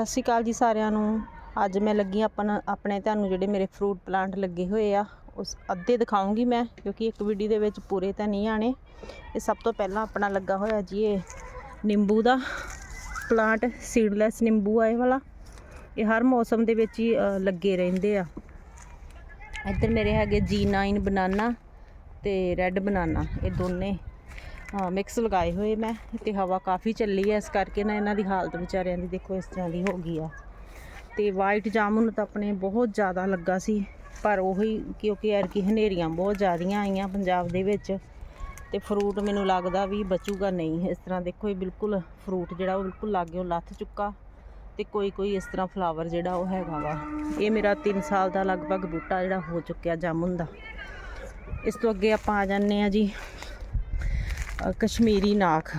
ਸਤਿ ਸ਼੍ਰੀ ਅਕਾਲ ਜੀ ਸਾਰਿਆਂ ਨੂੰ। ਅੱਜ ਮੈਂ ਲੱਗੀ ਆਪਣਾ ਆਪਣੇ ਤੁਹਾਨੂੰ ਜਿਹੜੇ ਮੇਰੇ ਫਰੂਟ ਪਲਾਂਟ ਲੱਗੇ ਹੋਏ ਆ, ਉਸ ਅੱਧੇ ਦਿਖਾਉਂਗੀ ਮੈਂ, ਕਿਉਂਕਿ ਇੱਕ ਵੀਡੀਓ ਦੇ ਵਿੱਚ ਪੂਰੇ ਤਾਂ ਨਹੀਂ ਆਣੇ ਇਹ ਸਭ ਤੋਂ ਪਹਿਲਾਂ ਆਪਣਾ ਲੱਗਾ ਹੋਇਆ ਜੀ ਇਹ ਨਿੰਬੂ ਦਾ ਪਲਾਂਟ ਸੀਡਲੈਸ ਨਿੰਬੂ ਆ ਇਹ ਵਾਲਾ। ਇਹ ਹਰ ਮੌਸਮ ਦੇ ਵਿੱਚ ਹੀ ਲੱਗੇ ਰਹਿੰਦੇ ਆ। ਇੱਧਰ ਮੇਰੇ ਹੈਗੇ G9 ਬਨਾਨਾ ਤੇ ਰੈੱਡ ਬਨਾਨਾ ਇਹ ਦੋਨੇ। ਮਿਕਸ ਲਗਾਏ ਹੋਏ ਮੈਂ, ਤੇ ਹਵਾ ਕਾਫੀ ਚੱਲੀ ਹੈ ਇਸ ਕਰਕੇ ਨਾ ਇਹਨਾਂ ਦੀ ਹਾਲਤ ਵਿਚਾਰਿਆਂ ਦੀ ਦੇਖੋ ਇਸ ਤਰ੍ਹਾਂ ਦੀ ਹੋ ਗਈ ਆ। ਤੇ ਵਾਈਟ ਜਾਮੁਨ ਤਾਂ ਆਪਣੇ ਬਹੁਤ ਜ਼ਿਆਦਾ ਲੱਗਾ ਸੀ, ਪਰ ਉਹੀ ਕਿਉਂਕਿ ਯਾਰ ਕੀ ਹਨੇਰੀਆਂ ਬਹੁਤ ਜ਼ਿਆਦੀਆਂ ਆਈਆਂ ਪੰਜਾਬ ਦੇ ਵਿੱਚ, ਤੇ ਫਰੂਟ ਮੈਨੂੰ ਲੱਗਦਾ ਵੀ ਬਚੂਗਾ ਨਹੀਂ। ਇਸ ਤਰ੍ਹਾਂ ਦੇਖੋ ਇਹ ਬਿਲਕੁਲ ਫਰੂਟ ਜਿਹੜਾ ਉਹ ਬਿਲਕੁਲ ਲਾਗਿਓ ਲੱਥ ਚੁੱਕਾ, ਤੇ ਕੋਈ ਕੋਈ ਇਸ ਤਰ੍ਹਾਂ ਫਲਾਵਰ ਜਿਹੜਾ ਉਹ ਹੈਗਾ ਵਾ। ਇਹ ਮੇਰਾ 3 ਸਾਲ ਦਾ ਲਗਭਗ ਬੂਟਾ ਜਿਹੜਾ ਹੋ ਚੁੱਕਿਆ ਜਾਮੁਨ ਦਾ। ਇਸ ਤੋਂ ਅੱਗੇ ਆਪਾਂ ਆ ਜਾਂਦੇ ਆ ਜੀ ਕਸ਼ਮੀਰੀ ਨਾਖ।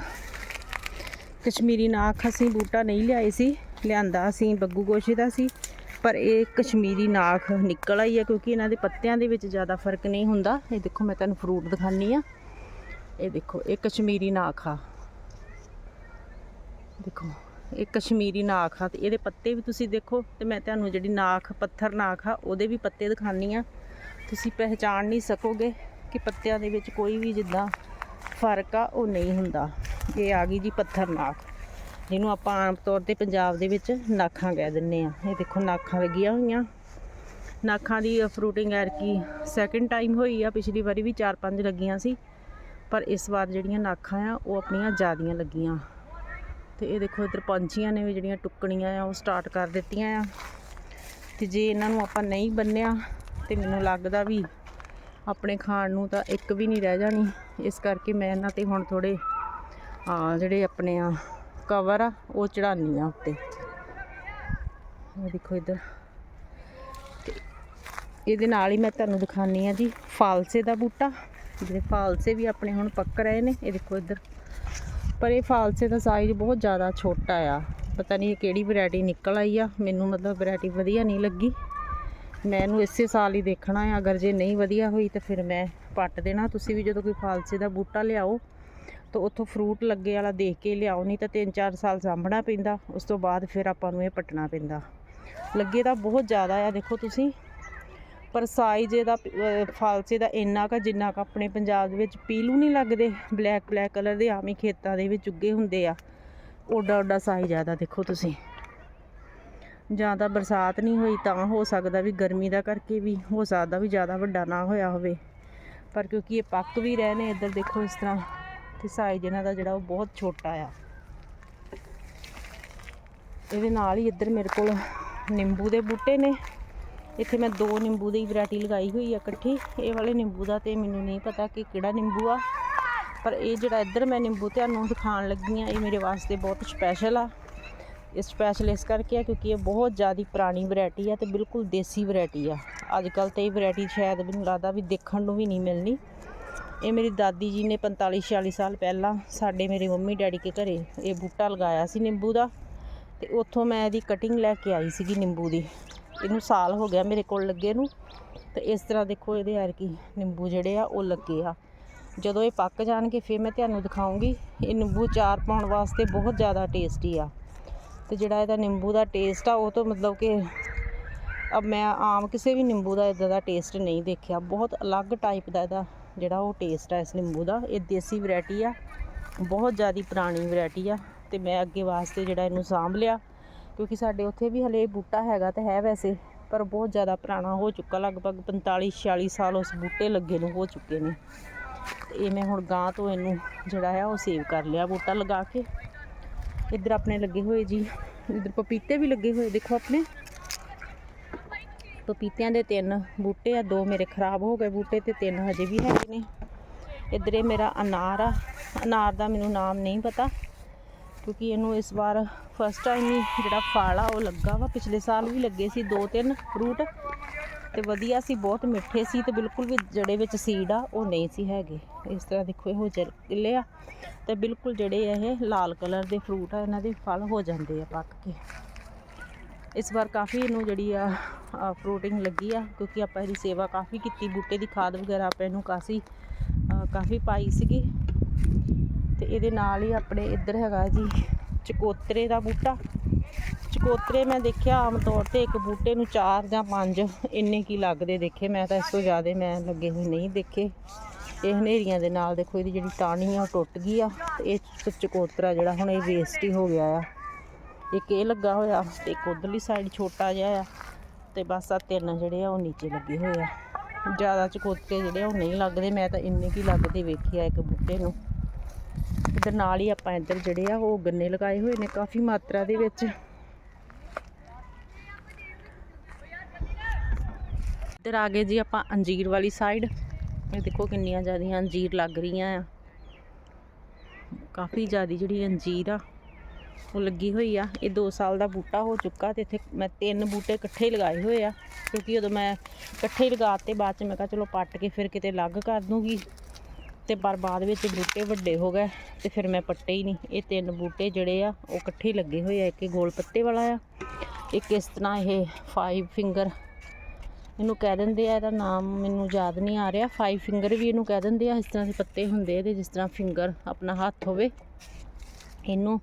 ਕਸ਼ਮੀਰੀ ਨਾਖ ਅਸੀਂ ਬੂਟਾ ਨਹੀਂ ਲਿਆਏ ਸੀ। ਲਿਆਂਦਾ ਅਸੀਂ, ਬੱਗੂ ਗੋਸ਼ੇ ਦਾ ਸੀ। ਪਰ ਇਹ ਕਸ਼ਮੀਰੀ ਨਾਖ ਨਿਕਲ ਆਈ ਹੈ ਕਿਉਂਕਿ ਇਹਨਾਂ ਦੇ ਪੱਤਿਆਂ ਦੇ ਵਿੱਚ ਜ਼ਿਆਦਾ ਫ਼ਰਕ ਨਹੀਂ ਹੁੰਦਾ। ਇਹ ਦੇਖੋ ਮੈਂ ਤੁਹਾਨੂੰ ਫਰੂਟ ਦਿਖਾਨੀ ਆ ਇਹ ਦੇਖੋ, ਇਹ ਕਸ਼ਮੀਰੀ ਨਾਖ ਆ। ਦੇਖੋ, ਇਹ ਕਸ਼ਮੀਰੀ ਨਾਖ ਆ। ਤੇ ਇਹਦੇ ਪੱਤੇ ਵੀ ਤੁਸੀਂ ਦੇਖੋ, ਤੇ ਮੈਂ ਤੁਹਾਨੂੰ ਜਿਹੜੀ ਨਾਖ, ਪੱਥਰ ਨਾਖ ਆ, ਉਹਦੇ ਵੀ ਪੱਤੇ ਦਿਖਾਨੀ ਆ ਤੁਸੀਂ ਪਹਿਚਾਣ ਨਹੀਂ ਸਕੋਗੇ ਕਿ ਪੱਤਿਆਂ ਦੇ ਵਿੱਚ ਕੋਈ ਵੀ ਜਿੱਦਾਂ ਫ਼ਰਕ ਆ, ਉਹ ਨਹੀਂ ਹੁੰਦਾ। ਇਹ ਆ ਗਈ ਜੀ ਪੱਥਰ ਨਾਖ ਜਿਹਨੂੰ ਆਪਾਂ ਆਮ ਤੌਰ ਤੇ ਪੰਜਾਬ ਦੇ ਵਿੱਚ ਨਾਖਾਂ ਕਹਿ ਦਿੰਨੇ ਆ। ਇਹ ਦੇਖੋ, ਨਾਖਾਂ ਲੱਗੀਆਂ ਹੋਈਆਂ। ਨਾਖਾਂ ਦੀ ਫਰੂਟਿੰਗ ਐਰ ਕੀ ਸੈਕਿੰਡ ਟਾਈਮ ਹੋਈ ਆ, ਪਿਛਲੀ ਵਾਰੀ ਵੀ 4-5 ਲੱਗੀਆਂ ਸੀ। ਪਰ ਇਸ ਵਾਰ ਜਿਹੜੀਆਂ ਨਾਖਾਂ ਆ, ਉਹ ਆਪਣੀਆਂ ਜ਼ਿਆਦੀਆਂ ਲੱਗੀਆਂ। ਤੇ ਇਹ ਦੇਖੋ, ਇੱਧਰ ਪੰਛੀਆਂ ਨੇ ਵੀ ਜਿਹੜੀਆਂ ਟੁੱਕਣੀਆਂ ਆ, ਉਹ ਸਟਾਰਟ ਕਰ ਦਿੱਤੀਆਂ ਆ। ਤੇ ਜੇ ਇਹਨਾਂ ਨੂੰ ਆਪਾਂ ਨਹੀਂ ਬੰਨਿਆ, ਤੇ ਮੈਨੂੰ ਲੱਗਦਾ ਵੀ ਆਪਣੇ ਖਾਣ ਨੂੰ ਤਾਂ ਇੱਕ ਵੀ ਨਹੀਂ ਰਹਿ ਜਾਣੀ। ਇਸ ਕਰਕੇ ਮੈਂ ਇਹਨਾਂ ਤੇ ਹੁਣ ਥੋੜੇ ਆ ਜਿਹੜੇ ਆਪਣੇ ਆ ਕਵਰ ਆ, ਉਹ ਚੜਾਨੀ ਆ ਉੱਤੇ। ਇਹ ਦੇਖੋ ਇੱਧਰ। ਤੇ ਇਹਦੇ ਨਾਲ ਹੀ ਮੈਂ ਤੁਹਾਨੂੰ ਦਿਖਾਨੀ ਆ ਜੀ, ਫਾਲਸੇ ਦਾ ਬੂਟਾ। ਜਿਹੜੇ ਫਾਲਸੇ ਵੀ ਆਪਣੇ ਹੁਣ ਪੱਕ ਰਹੇ ਨੇ, ਇਹ ਦੇਖੋ ਇੱਧਰ। ਪਰ ਇਹ ਫਾਲਸੇ ਦਾ ਸਾਈਜ਼ ਬਹੁਤ ਜ਼ਿਆਦਾ ਛੋਟਾ ਆ। ਪਤਾ ਨਹੀਂ ਇਹ ਕਿਹੜੀ ਵੈਰਾਈਟੀ ਨਿਕਲ ਆਈ ਆ। ਮੈਨੂੰ ਮਤਲਬ ਵੈਰਾਈਟੀ ਵਧੀਆ ਨਹੀਂ ਲੱਗੀ। ਮੈਂ ਇਹਨੂੰ ਇਸੇ ਸਾਲ ਹੀ ਦੇਖਣਾ ਹੈ ਅਗਰ ਜੇ ਨਹੀਂ ਵਧੀਆ ਹੋਈ ਤਾਂ ਫਿਰ ਮੈਂ ਪੱਟ ਦੇਣਾ। ਤੁਸੀਂ ਵੀ ਜਦੋਂ ਕੋਈ ਫਾਲਸੇ ਦਾ ਬੂਟਾ ਲਿਆਓ, ਤਾਂ ਉੱਥੋਂ ਫਰੂਟ ਲੱਗੇ ਵਾਲਾ ਦੇਖ ਕੇ ਲਿਆਓ, ਨਹੀਂ ਤਾਂ 3-4 ਸਾਲ ਸਾਂਭਣਾ ਪੈਂਦਾ। ਉਸ ਤੋਂ ਬਾਅਦ ਫਿਰ ਆਪਾਂ ਨੂੰ ਇਹ ਪੱਟਣਾ ਪੈਂਦਾ। ਲੱਗੇ ਤਾਂ ਬਹੁਤ ਜ਼ਿਆਦਾ ਆ, ਦੇਖੋ ਤੁਸੀਂ। ਪਰ ਸਾਈਜ਼ ਇਹਦਾ ਫਾਲਸੇ ਦਾ ਇੰਨਾ ਕੁ ਜਿੰਨਾ ਕੁ ਆਪਣੇ ਪੰਜਾਬ ਦੇ ਵਿੱਚ ਪੀਲੂ ਨਹੀਂ ਲੱਗਦੇ। ਬਲੈਕ ਬਲੈਕ ਕਲਰ ਦੇ ਆਮੀ ਖੇਤਾਂ ਦੇ ਵਿੱਚ ਉੱਗੇ ਹੁੰਦੇ ਆ। ਓਡਾ ਓਡਾ ਸਾਈਜ਼ ਜ਼ਿਆਦਾ ਦੇਖੋ ਤੁਸੀਂ। ਜਾਂ ਤਾਂ ਬਰਸਾਤ ਨਹੀਂ ਹੋਈ ਤਾਂ ਹੋ ਸਕਦਾ ਵੀ ਗਰਮੀ ਦਾ ਕਰਕੇ ਵੀ ਹੋ ਸਕਦਾ ਵੀ ਜ਼ਿਆਦਾ ਵੱਡਾ ਨਾ ਹੋਇਆ ਹੋਵੇ। ਪਰ ਕਿਉਂਕਿ ਇਹ ਪੱਕ ਵੀ ਰਹੇ ਨੇ ਇੱਧਰ ਦੇਖੋ ਇਸ ਤਰ੍ਹਾਂ ਤੇ ਸਾਈਜ਼ ਇਹਨਾਂ ਦਾ ਜਿਹੜਾ ਉਹ ਬਹੁਤ ਛੋਟਾ ਆ। ਇਹਦੇ ਨਾਲ ਹੀ ਇੱਧਰ ਮੇਰੇ ਕੋਲ ਨਿੰਬੂ ਦੇ ਬੂਟੇ ਨੇ। ਇੱਥੇ ਮੈਂ ਦੋ ਨਿੰਬੂ ਦੀ ਵੈਰਾਈਟੀ ਲਗਾਈ ਹੋਈ ਆ ਇਕੱਠੀ। ਇਹ ਵਾਲੇ ਨਿੰਬੂ ਦਾ ਤੇ ਮੈਨੂੰ ਨਹੀਂ ਪਤਾ ਕਿ ਕਿਹੜਾ ਨਿੰਬੂ ਆ। ਪਰ ਇਹ ਜਿਹੜਾ ਇੱਧਰ ਮੈਂ ਨਿੰਬੂ ਤੁਹਾਨੂੰ ਦਿਖਾਉਣ ਲੱਗੀ ਆ, ਇਹ ਮੇਰੇ ਵਾਸਤੇ ਬਹੁਤ ਸਪੈਸ਼ਲ ਆ। ਇਹ ਸਪੈਸ਼ਲ ਇਸ ਕਰਕੇ ਆ ਕਿਉਂਕਿ ਇਹ ਬਹੁਤ ਜ਼ਿਆਦਾ ਪੁਰਾਣੀ ਵੈਰਾਈਟੀ ਆ ਤੇ ਬਿਲਕੁਲ ਦੇਸੀ ਵੈਰਾਈਟੀ ਆ। ਅੱਜ ਕੱਲ ਤੇ ਇਹ ਵੈਰਾਈਟੀ ਸ਼ਾਇਦ ਮੈਨੂੰ ਲੱਗਦਾ ਵੀ ਦੇਖਣ ਨੂੰ ਵੀ ਨਹੀਂ ਮਿਲਣੀ। ਇਹ ਮੇਰੀ ਦਾਦੀ ਜੀ ਨੇ 45 46 ਸਾਲ ਪਹਿਲਾਂ ਸਾਡੇ ਮੇਰੇ ਮੰਮੀ ਡੈਡੀ ਕੇ ਘਰੇ ਇਹ ਬੂਟਾ ਲਗਾਇਆ ਸੀ ਨਿੰਬੂ ਦਾ ਤੇ ਉੱਥੋਂ ਮੈਂ ਇਹਦੀ ਕਟਿੰਗ ਲੈ ਕੇ ਆਈ ਸੀਗੀ ਨਿੰਬੂ ਦੀ। ਇਹਨੂੰ ਸਾਲ ਹੋ ਗਿਆ ਮੇਰੇ ਕੋਲ ਲੱਗੇ ਨੂੰ ਤੇ ਇਸ ਤਰ੍ਹਾਂ ਦੇਖੋ ਇਹਦੇ ਯਾਰ ਕੀ ਨਿੰਬੂ ਜਿਹੜੇ ਆ ਉਹ ਲੱਗੇ ਆ। ਜਦੋਂ ਇਹ ਪੱਕ ਜਾਣਗੇ ਫਿਰ ਮੈਂ ਤੁਹਾਨੂੰ ਦਿਖਾਉਂਗੀ। ਇਹ ਨਿੰਬੂ ਚਾਰ ਪਾਉਣ ਵਾਸਤੇ ਬਹੁਤ ਜ਼ਿਆਦਾ ਟੇਸਟੀ ਆ। ਤੇ ਜਿਹੜਾ ਇਹਦਾ ਨਿੰਬੂ ਦਾ ਟੇਸਟ ਆ, ਉਹ ਤਾਂ ਮਤਲਬ ਕਿ ਅਬ ਮੈਂ ਆਮ ਕਿਸੇ ਵੀ ਨਿੰਬੂ ਦਾ ਇਦਾਂ ਦਾ ਟੇਸਟ ਨਹੀਂ ਦੇਖਿਆ। ਬਹੁਤ ਅਲੱਗ ਟਾਈਪ ਦਾ ਇਹਦਾ ਜਿਹੜਾ ਉਹ ਟੇਸਟ ਆ ਇਸ ਨਿੰਬੂ ਦਾ। ਇਹ ਦੇਸੀ ਵੈਰਾਈਟੀ ਆ, ਬਹੁਤ ਜ਼ਿਆਦਾ ਪੁਰਾਣੀ ਵੈਰਾਈਟੀ ਆ ਤੇ ਮੈਂ ਅੱਗੇ ਵਾਸਤੇ ਜਿਹੜਾ ਇਹਨੂੰ ਸਾਂਭ ਲਿਆ। ਕਿਉਂਕਿ ਸਾਡੇ ਉੱਥੇ ਵੀ ਹਲੇ ਬੂਟਾ ਹੈਗਾ ਤਾਂ ਹੈ ਵੈਸੇ, ਪਰ ਬਹੁਤ ਜ਼ਿਆਦਾ ਪੁਰਾਣਾ ਹੋ ਚੁੱਕਾ। ਲਗਭਗ 45 46 ਸਾਲ ਉਸ ਬੂਟੇ ਲੱਗੇ ਨੂੰ ਹੋ ਚੁੱਕੇ ਨੇ। ਤੇ ਇਹ ਮੈਂ ਹੁਣ ਗਾਂ ਤੋਂ ਇਹਨੂੰ ਜਿਹੜਾ ਆ ਉਹ ਸੇਵ ਕਰ ਲਿਆ ਬੂਟਾ ਲਗਾ ਕੇ। ਇੱਧਰ ਆਪਣੇ ਲੱਗੇ ਹੋਏ ਜੀ, ਇੱਧਰ ਪਪੀਤੇ ਵੀ ਲੱਗੇ ਹੋਏ, ਦੇਖੋ ਆਪਣੇ। ਪਪੀਤਿਆਂ ਦੇ ਤਿੰਨ ਬੂਟੇ ਆ, ਦੋ ਮੇਰੇ ਖਰਾਬ ਹੋ ਗਏ ਬੂਟੇ ਤੇ ਤਿੰਨ ਹਜੇ ਵੀ ਹੈਗੇ ਨੇ। ਇੱਧਰ ਇਹ ਮੇਰਾ ਅਨਾਰ ਆ, ਅਨਾਰ ਦਾ ਮੈਨੂੰ ਨਾਮ ਨਹੀਂ ਪਤਾ, ਕਿਉਂਕਿ ਇਹਨੂੰ ਇਸ ਵਾਰ ਫਸਟ ਟਾਈਮ ਹੀ ਜਿਹੜਾ ਫਲ ਆ ਉਹ ਲੱਗਾ ਵਾ, ਪਿਛਲੇ ਸਾਲ ਵੀ ਲੱਗੇ ਸੀ ਦੋ ਤਿੰਨ ਫਰੂਟ ਤੇ ਵਧੀਆ ਸੀ, ਬਹੁਤ ਮਿੱਠੇ ਸੀ ਤੇ ਬਿਲਕੁਲ ਵੀ ਜਿਹੜੇ ਵਿੱਚ ਸੀਡ ਆ, ਉਹ ਨਹੀਂ ਸੀ ਹੈਗੇ। ਇਸ ਤਰ੍ਹਾਂ ਦੇਖੋ, ਇਹੋ ਜਿਹੇ ਕਿੱਲੇ ਆ ਤੇ ਬਿਲਕੁਲ ਜਿਹੜੇ ਇਹ ਲਾਲ ਕਲਰ ਦੇ ਫਰੂਟ ਆ, ਇਹਨਾਂ ਦੇ ਫਲ ਹੋ ਜਾਂਦੇ ਆ ਪੱਕ ਕੇ। ਇਸ ਵਾਰ ਕਾਫੀ ਇਹਨੂੰ ਜਿਹੜੀ ਆ ਫਰੂਟਿੰਗ ਲੱਗੀ ਆ, ਕਿਉਂਕਿ ਆਪਾਂ ਇਹਦੀ ਸੇਵਾ ਕਾਫੀ ਕੀਤੀ, ਬੂਟੇ ਦੀ ਖਾਦ ਵਗੈਰਾ ਆਪਾਂ ਇਹਨੂੰ ਕਾਫੀ ਕਾਫੀ ਪਾਈ ਸੀਗੀ। ਤੇ ਇਹਦੇ ਨਾਲ ਹੀ ਆਪਣੇ ਇੱਧਰ ਹੈਗਾ ਜੀ ਚਕੋਤਰੇ ਦਾ ਬੂਟਾ। ਚਕੋਤਰੇ ਮੈਂ ਦੇਖਿਆ ਆਮ ਤੌਰ ਤੇ ਇੱਕ ਬੂਟੇ ਨੂੰ 4 ਜਾਂ 5 ਇੰਨੇ ਕੀ ਲੱਗਦੇ ਦੇਖੇ। ਮੈਂ ਤਾਂ ਇਸ ਤੋਂ ਜ਼ਿਆਦਾ ਮੈਂ ਲੱਗੇ ਹੋਏ ਨਹੀਂ ਦੇਖੇ। ਇਹ ਹਨੇਰੀਆਂ ਦੇ ਨਾਲ ਦੇਖੋ ਇਹਦੀ ਜਿਹੜੀ ਟਾਹਣੀ ਆ ਉਹ ਟੁੱਟ ਗਈ ਆ ਤੇ ਇਹ ਚਕੋਤਰਾ ਜਿਹੜਾ ਹੁਣ ਇਹ ਵੇਸਟ ਹੀ ਹੋ ਗਿਆ ਆ। ਇੱਕ ਇਹ ਲੱਗਾ ਹੋਇਆ ਤੇ ਇੱਕ ਉਧਰਲੀ ਸਾਈਡ ਛੋਟਾ ਜਿਹਾ ਆ ਤੇ ਬਸ ਆ ਤਿੰਨ ਜਿਹੜੇ ਆ ਉਹ ਨੀਚੇ ਲੱਗੇ ਹੋਏ ਆ। ਜ਼ਿਆਦਾ ਚਕੋਤਰੇ ਜਿਹੜੇ ਆ ਉਹ ਨਹੀਂ ਲੱਗਦੇ। ਮੈਂ ਤਾਂ ਇੰਨੇ ਕੀ ਲੱਗਦੇ ਵੇਖਿਆ ਇੱਕ ਬੂਟੇ ਨੂੰ। ਇੱਧਰ ਨਾਲ ਹੀ ਆਪਾਂ ਇੱਧਰ ਜਿਹੜੇ ਆ ਉਹ ਗੰਨੇ ਲਗਾਏ ਹੋਏ ਨੇ ਕਾਫੀ ਮਾਤਰਾ ਦੇ ਵਿੱਚ। ਇੱਧਰ ਆ ਗਏ ਜੀ ਆਪਾਂ ਅੰਜੀਰ ਵਾਲੀ ਸਾਈਡ ਇਹ ਦੇਖੋ ਕਿੰਨੀਆਂ ਜ਼ਿਆਦੀਆਂ ਅੰਜੀਰ ਲੱਗ ਰਹੀਆਂ ਆ। ਕਾਫੀ ਜ਼ਿਆਦੀ ਜਿਹੜੀ ਅੰਜੀਰ ਆ, ਉਹ ਲੱਗੀ ਹੋਈ ਆ। ਇਹ 2 ਸਾਲ ਦਾ ਬੂਟਾ ਹੋ ਚੁੱਕਾ ਤੇ ਇੱਥੇ ਮੈਂ ਤਿੰਨ ਬੂਟੇ ਇਕੱਠੇ ਲਗਾਏ ਹੋਏ ਆ। ਕਿਉਂਕਿ ਉਦੋਂ ਮੈਂ ਇਕੱਠੇ ਹੀ ਲਗਾਤੇ ਬਾਅਦ ਚ ਮੈਂ ਕਿਹਾ ਚਲੋ ਪੱਟ ਕੇ ਫਿਰ ਕਿਤੇ ਅਲੱਗ ਕਰ ਦੂੰਗੀ। ਤੇ ਪਰ ਬਾਅਦ ਵਿੱਚ ਬੂਟੇ ਵੱਡੇ ਹੋ ਗਏ ਤੇ ਫਿਰ ਮੈਂ ਪੱਟੇ ਹੀ ਨਹੀਂ। ਇਹ ਤਿੰਨ ਬੂਟੇ ਜਿਹੜੇ ਆ, ਉਹ ਇਕੱਠੇ ਲੱਗੇ ਹੋਏ ਆ। ਇੱਕ ਗੋਲ ਪੱਤੇ ਵਾਲਾ ਆ, ਇੱਕ ਇਸ ਤਰ੍ਹਾਂ ਇਹ ਫਾਈਵ ਫਿੰਗਰ ਇਹਨੂੰ ਕਹਿ ਦਿੰਦੇ ਆ, ਇਹਦਾ ਨਾਮ ਮੈਨੂੰ ਯਾਦ ਨਹੀਂ ਆ ਰਿਹਾ। ਫਾਈਵ ਫਿੰਗਰ ਵੀ ਇਹਨੂੰ ਕਹਿ ਦਿੰਦੇ ਆ, ਇਸ ਤਰ੍ਹਾਂ ਦੇ ਪੱਤੇ ਹੁੰਦੇ ਇਹਦੇ, ਜਿਸ ਤਰ੍ਹਾਂ ਫਿੰਗਰ ਆਪਣਾ ਹੱਥ ਹੋਵੇ। ਇਹਨੂੰ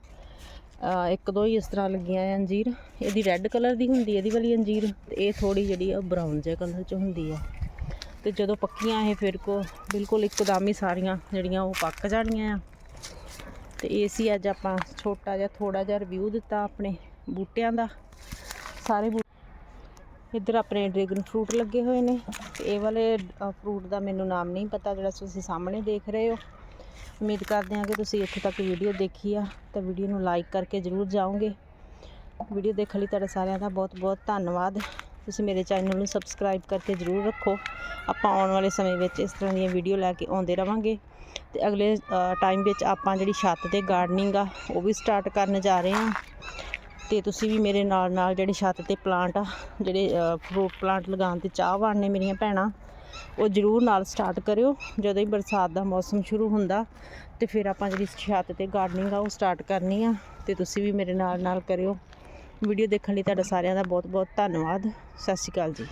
ਇੱਕ ਦੋ ਹੀ ਇਸ ਤਰ੍ਹਾਂ ਲੱਗੀਆਂ ਆ ਅੰਜੀਰ। ਇਹਦੀ ਰੈੱਡ ਕਲਰ ਦੀ ਹੁੰਦੀ ਇਹਦੀ ਵਾਲੀ ਅੰਜੀਰ। ਤੇ ਇਹ ਥੋੜੀ ਜਿਹੜੀ ਆ ਬਰਾਊਨ ਜਿਹਾ ਕਲਰ ਚ ਹੁੰਦੀ ਆ। ਤੇ ਜਦੋਂ ਪੱਕੀਆਂ ਇਹ ਫਿਰ ਕੋ ਬਿਲਕੁਲ ਇੱਕਦਮ ਹੀ ਸਾਰੀਆਂ ਜਿਹੜੀਆਂ ਉਹ ਪੱਕ ਜਾਣੀਆਂ ਆ। ਤੇ ਇਹ ਸੀ ਅੱਜ ਆਪਾਂ ਛੋਟਾ ਜਿਹਾ ਥੋੜਾ ਜਿਹਾ ਰਿਵਿਊ ਦਿੱਤਾ ਆਪਣੇ ਬੂਟਿਆਂ ਦਾ। ਸਾਰੇ ਬੂ ਇੱਧਰ ਆਪਣੇ ਡਰੈਗਨ ਫਰੂਟ ਲੱਗੇ ਹੋਏ ਨੇ। ਤੇ ਇਹ ਵਾਲੇ ਫਰੂਟ ਦਾ ਮੈਨੂੰ ਨਾਮ ਨਹੀਂ ਪਤਾ ਜਿਹੜਾ ਤੁਸੀਂ ਸਾਹਮਣੇ ਦੇਖ ਰਹੇ ਹੋ। ਉਮੀਦ ਕਰਦੇ ਹਾਂ ਕਿ ਤੁਸੀਂ ਇੱਥੇ ਤੱਕ ਵੀਡੀਓ ਦੇਖੀ ਆ। ਤਾਂ ਵੀਡੀਓ ਨੂੰ ਲਾਈਕ ਕਰਕੇ ਜ਼ਰੂਰ ਜਾਓਗੇ। ਵੀਡੀਓ ਦੇਖਣ ਲਈ ਤੁਹਾਡਾ ਸਾਰਿਆਂ ਦਾ ਬਹੁਤ ਬਹੁਤ ਧੰਨਵਾਦ। ਤੁਸੀਂ ਮੇਰੇ ਚੈਨਲ ਨੂੰ ਸਬਸਕ੍ਰਾਈਬ ਕਰਕੇ ਜ਼ਰੂਰ ਰੱਖੋ। ਆਪਾਂ ਆਉਣ ਵਾਲੇ ਸਮੇਂ ਵਿੱਚ ਇਸ ਤਰ੍ਹਾਂ ਦੀਆਂ ਵੀਡੀਓ ਲੈ ਕੇ ਆਉਂਦੇ ਰਵਾਂਗੇ। ਤੇ ਅਗਲੇ ਟਾਈਮ ਵਿੱਚ ਆਪਾਂ ਜਿਹੜੀ ਛੱਤ ਤੇ ਗਾਰਡਨਿੰਗ ਆ, ਉਹ ਵੀ ਸਟਾਰਟ ਕਰਨ ਜਾ ਰਹੇ ਹਾਂ। ਤੇ ਤੁਸੀਂ ਵੀ ਮੇਰੇ ਨਾਲ ਨਾਲ ਜਿਹੜੇ ਛੱਤ ਤੇ ਪਲਾਂਟ ਆ, ਜਿਹੜੇ ਫਰੂਟ ਪਲਾਂਟ ਲਗਾਉਣ ਤੇ ਚਾਹਵਾਨ ਨੇ ਮੇਰੀਆਂ ਭੈਣਾਂ, ਉਹ ਜ਼ਰੂਰ ਨਾਲ ਸਟਾਰਟ ਕਰਿਓ। ਜਦੋਂ ਹੀ ਬਰਸਾਤ ਦਾ ਮੌਸਮ ਸ਼ੁਰੂ ਹੁੰਦਾ, ਤੇ ਫਿਰ ਆਪਾਂ ਜਿਹੜੀ ਛੱਤ ਤੇ ਗਾਰਡਨਿੰਗ ਆ, ਉਹ ਸਟਾਰਟ ਕਰਨੀ ਆ। ਤੇ ਤੁਸੀਂ ਵੀ ਮੇਰੇ ਨਾਲ ਨਾਲ ਕਰਿਓ। ਵੀਡੀਓ ਦੇਖਣ ਲਈ ਤੁਹਾਡਾ ਸਾਰਿਆਂ ਦਾ ਬਹੁਤ ਬਹੁਤ ਧੰਨਵਾਦ। ਸਤਿ ਸ਼੍ਰੀ ਅਕਾਲ ਜੀ।